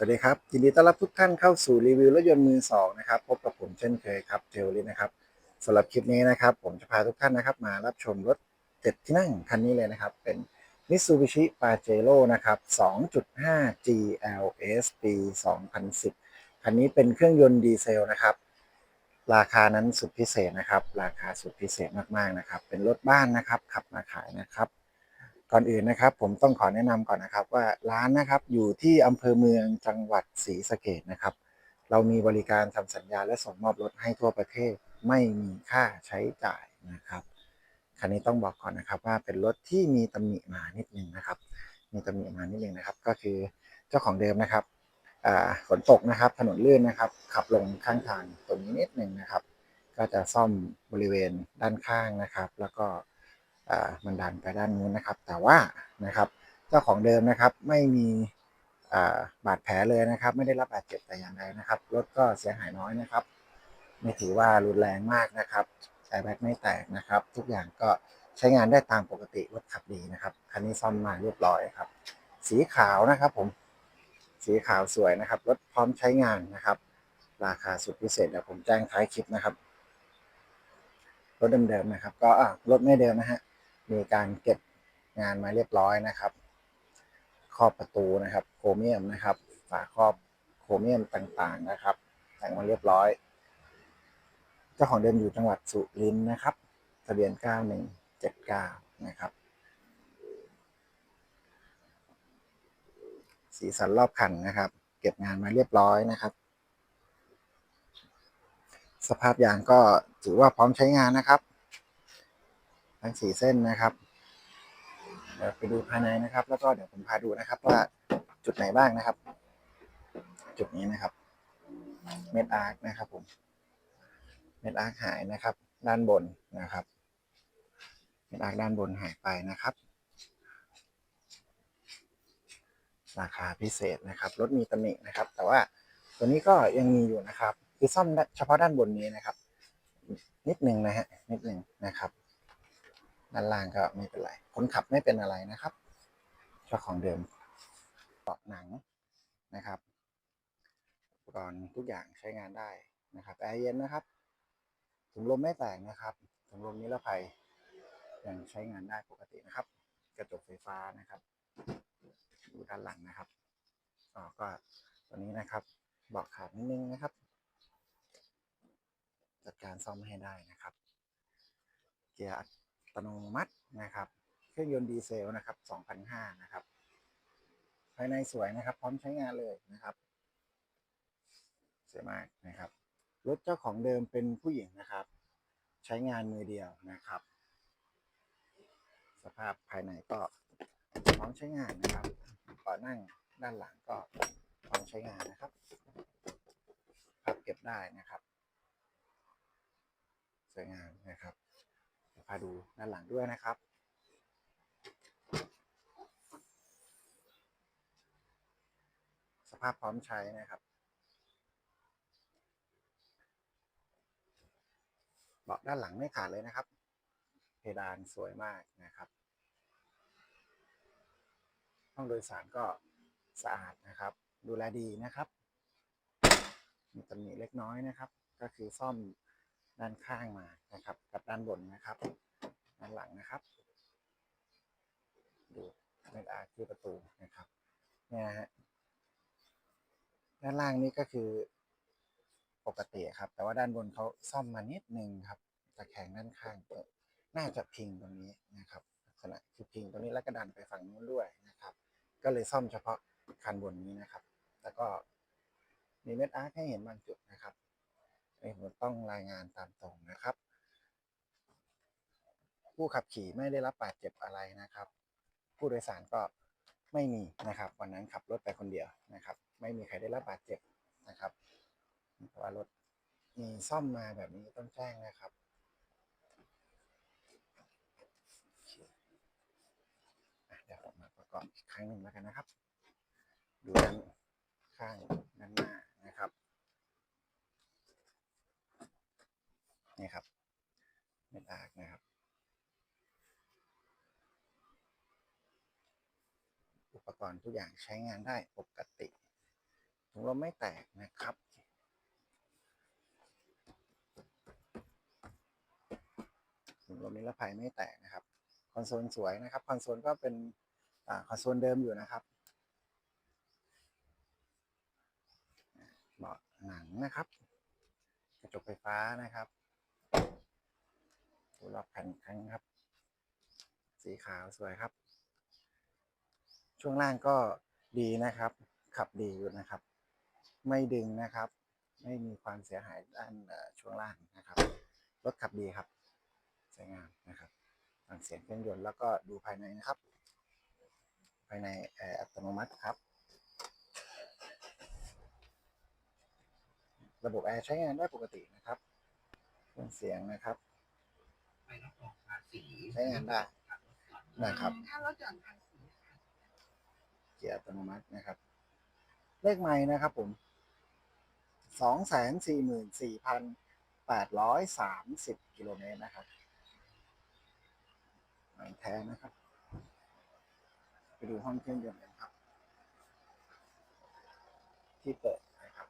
สวัสดีครับ ยินดีต้อนรับทุกท่านเข้าสู่รีวิวรถยนต์มือสองนะครับ พบกับผมเช่นเคยครับเทลลินะครับสำหรับคลิปนี้นะครับ ผมจะพาทุกท่านนะครับ มารับชมรถเจ็ดที่นั่งคันนี้เลยนะครับ เป็น Mitsubishi Pajero นะครับ 2.5 GLS ปี 2010 คันนี้เป็นเครื่องยนต์ดีเซลนะครับ ราคานั้นสุดพิเศษนะครับ ราคาสุดพิเศษมากๆนะครับ เป็นรถบ้านนะครับ ขับมาขายนะครับ ก่อนอื่นนะครับ ผมต้องขอแนะนำก่อนนะครับ ว่าร้านนะครับอยู่ที่อำเภอเมืองจังหวัดศรีสะเกดนะครับ เรามีบริการทำสัญญาและส่งมอบรถให้ทั่วประเทศไม่มีค่าใช้จ่ายนะครับคันนี้ต้องบอกก่อนนะครับว่าเป็นรถที่มีตำหนิมานิดนึงนะครับ มีตำหนิมานิดนึงนะครับ ก็คือเจ้าของเดิมนะครับฝนตกนะครับ ถนนลื่นนะครับ ขับลงข้างทางตรงนี้นิดหนึ่งนะครับ ก็จะซ่อมบริเวณด้านข้างนะครับ แล้วก็ มันดันไปด้านนู้นนะครับ แต่ว่านะครับเจ้าของเดิมนะครับไม่มีบาดแผลเลยนะครับ ไม่ได้รับบาดเจ็บแต่อย่างใดนะครับรถก็เสียหายน้อยนะครับ ไม่ถือว่ารุนแรงมากนะครับแอร์แบ็กไม่แตกนะครับ ทุกอย่างก็ใช้งานได้ตามปกติรถขับดีนะครับคันนี้ซ่อมมาเรียบร้อยครับ สีขาวนะครับผมสีขาวสวยนะครับรถพร้อมใช้งานนะครับ ราคาสุดพิเศษเดี๋ยวผมแจ้งท้ายคลิปนะครับรถเดิมๆนะครับ ก็รถไม่เดิมนะฮะ มีการเก็บงานมาเรียบร้อยนะครับ ครอบประตูนะครับ โครเมียมนะครับ ฝาครอบโครเมียมต่างๆนะครับ แต่งมาเรียบร้อย เจ้าของเดิมอยู่จังหวัดสุรินทร์นะครับทะเบียน 9179 นะครับ สีสันรอบคันนะครับ เก็บงานมาเรียบร้อยนะครับ สภาพยางก็ถือว่าพร้อมใช้งานนะครับ ทั้งสี่เส้นนะครับเดี๋ยวไปดูภายในนะครับ แล้วก็เดี๋ยวผมพาดูนะครับ ว่าจุดไหนบ้างนะครับ จุดนี้นะครับ เม็ดอาร์คนะครับผม เม็ดอาร์คหายนะครับ ด้านบนนะครับ เม็ดอาร์คด้านบนหายไปนะครับ ราคาพิเศษนะครับ รถมีตำหนินะครับ แต่ว่าตัวนี้ก็ยังมีอยู่นะครับ คือซ่อมเฉพาะด้านบนนี้นะครับ นิดนึงนะฮะนิดนึงนะครับ ด้านล่างก็ไม่เป็นไร คนขับไม่เป็นอะไรนะครับเจ้าของเดิมเบาะหนังนะครับอุปกรณ์ทุกอย่างใช้งานได้นะครับแอร์เย็นนะครับถุงลมไม่แตกนะครับถุงลมนิรภัยยังใช้งานได้ปกตินะครับ กระจกไฟฟ้านะครับดูด้านหลังนะครับอ๋อก็ตัวนี้นะครับบาะขาดนิดนึงนะครับ จัดการซ่อมให้ได้นะครับ เกียร์อั ตโนมัตินะครับ เครื่องยนต์ดีเซลนะครับ2,500นะครับ ภายในสวยนะครับ พร้อมใช้งานเลยนะครับ สวยมากนะครับ รถเจ้าของเดิมเป็นผู้หญิงนะครับ ใช้งานมือเดียวนะครับ สภาพภายในก็พร้อมใช้งานนะครับเบาะนั่งด้านหลังก็พร้อมใช้งานนะครับพับเก็บได้นะครับ สวยงามนะครับ พาดูด้านหลังด้วยนะครับ สภาพพร้อมใช้นะครับเบาะด้านหลังไม่ขาดเลยนะครับ เพดานสวยมากนะครับห้องโดยสารก็สะอาดนะครับ ดูแลดีนะครับมีตำหนิเล็กน้อยนะครับ ก็คือซ่อม ด้านข้างมานะครับ กับด้านบนนะครับด้านหลังนะครับ ดูเม็ดอาร์ที่ประตูนะครับเนี่ยฮะด้านล่างนี่ก็คือปกติครับ แต่ว่าด้านบนเขาซ่อมมานิดนึงครับตะแคงด้านข้างเปิดน่าจะพิงตรงนี้นะครับลักษณะคือพิงตรงนี้แล้วก็ดันไปฝั่งนู้นด้วยนะครับ ก็เลยซ่อมเฉพาะคันบนนี้นะครับ แต่ก็มีเม็ดอาร์คให้เห็นบางจุดนะครับ นี่ผมต้องรายงานตามตรงนะครับ ผู้ขับขี่ไม่ได้รับบาดเจ็บอะไรนะครับ ผู้โดยสารก็ไม่มีนะครับ วันนั้นขับรถไปคนเดียวนะครับ ไม่มีใครได้รับบาดเจ็บนะครับเพราะว่ารถมีซ่อมมาแบบนี้ต้องแจ้งนะครับเคอะเดี๋ยวผมมาประกอบอีกครั้งหนึ่งแล้วกันนะครับ ดูด้านข้างด้านหน้า นะครับนี่ครับเม็ดอาร์กนะครับ อุปกรณ์ทุกอย่างใช้งานได้ปกติถุงลมไม่แตกนะครับถุงลมนิรภัยไม่แตกนะครับ คอนโซลสวยนะครับ คอนโซลก็เป็นอคอนโซลเดิมอยู่นะครับเบาะหนังนะครับ กระจกไฟฟ้านะครับ ดูรอบแผ่นครั้งครับ สีขาวสวยครับ ช่วงล่างก็ดีนะครับ ขับดีอยู่นะครับ ไม่ดึงนะครับ ไม่มีความเสียหายด้านช่วงล่างนะครับ รถขับดีครับสวยงามนะครับฟังเสียงเครื่องยนต์แล้วก็ดูภายในนะครับ ภายในแอร์อัตโนมัติครับ ระบบแอร์ใช้งานได้ปกตินะครับเครื่องเสียงนะครับ ไปรับรองภาษีใช้งานได้นะครับ ถ้าลดหย่อนภาษีค่ะเกียร์อัตโนมัตินะครับ เลขไม้นะครับผมสองแสนสี่หมื่นสี่พันแปดร้อยสามสิบกิโลเมตรนะครับไม้แท้นะครับ ไปดูห้องเครื่องยนต์กันครับ ที่เปิดนะครับ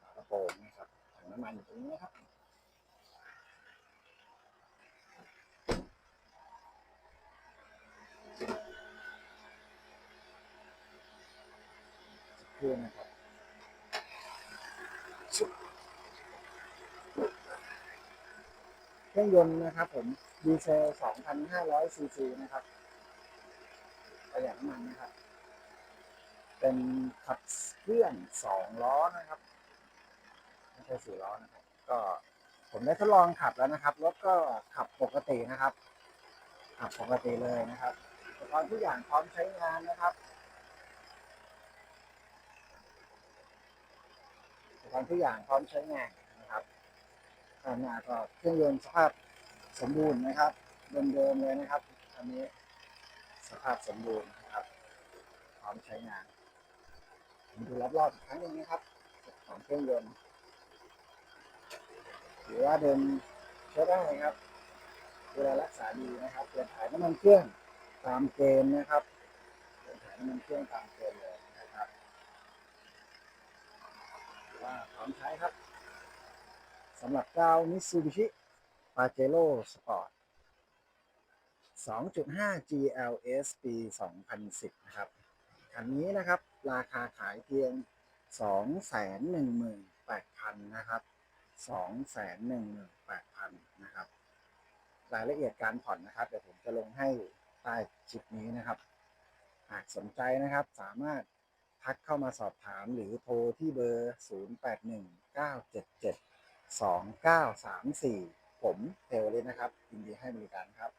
ฝากระโปรงนะครับถังน้ำมันอยู่ตรงนี้นะครับ เครื่องนะครับชุบเครื่องยนต์นะครับผมดีเซล 2,500 ซีซีนะครับประหยัดน้ำมันนะครับ เป็นขับเคลื่อนสองล้อนะครับไม่ใช่สี่ล้อนะครับ ก็ผมได้ทดลองขับแล้วนะครับรถก็ขับปกตินะครับ ขับปกติเลยนะครับอุปกรณ์ทุกอย่างพร้อมใช้งานนะครับ อุปกรณ์ทุกอย่างพร้อมใช้งานนะครับข้างหน้าก็เครื่องยนต์สภาพสมบูรณ์นะครับเดิมๆเลยนะครับอันนี้สภาพสมบูรณ์นะครับ พร้อมใช้งานมาดูรอบๆอีกครั้งหนึ่งนะครับของเครื่องยนต์ถือว่าเดินใช้ได้ครับดูแลรักษาดีนะครับเปลี่ยนถ่ายน้ำมันเครื่องตามเกณฑ์นะครับเปลี่ยนถ่ายน้ำมันเครื่องตามเกณฑ์เลยนะครับ ว่าพร้อมใช้ครับสำหรับเจ้า Mitsubishi Pajero Sport 2.5 GLS ปี 2010 นะครับ คันนี้นะครับ ราคาขายเพียง 218,000 นะครับ 218,000 นะครับ รายละเอียดการผ่อนนะครับ เดี๋ยวผมจะลงให้ใต้คลิปนี้นะครับ หากสนใจนะครับสามารถ ทักเข้ามาสอบถามหรือโทรที่เบอร์ 0819772934 ผมเทวเลยนะครับยินดีให้บริการครับ